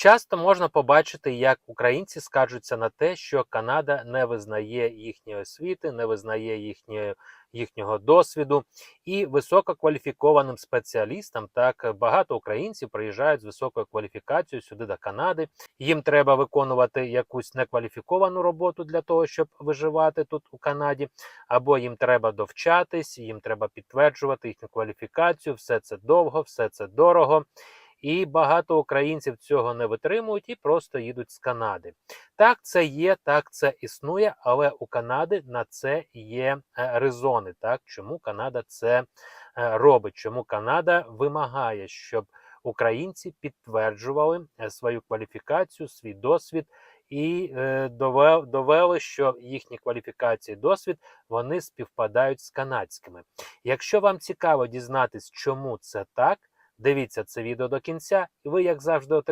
Часто можна побачити, як українці скаржуться на те, що Канада не визнає їхньої освіти, не визнає їхньої, їхнього досвіду і висококваліфікованим спеціалістам. Так багато українців приїжджають з високою кваліфікацією сюди до Канади. Їм треба виконувати якусь некваліфіковану роботу для того, щоб виживати тут у Канаді, або їм треба довчатись, їм треба підтверджувати їхню кваліфікацію. Все це довго, все це дорого. І багато українців цього не витримують і просто їдуть з Канади. Так, це є, так це існує, але у Канади на це є е, резони. Так, чому Канада це е, робить? Чому Канада вимагає, щоб українці підтверджували е, свою кваліфікацію, свій досвід і довели, що їхні кваліфікації, досвід вони співпадають з канадськими. Якщо вам цікаво дізнатись, чому це так. Дивіться це відео до кінця, і ви, як завжди, отримаєте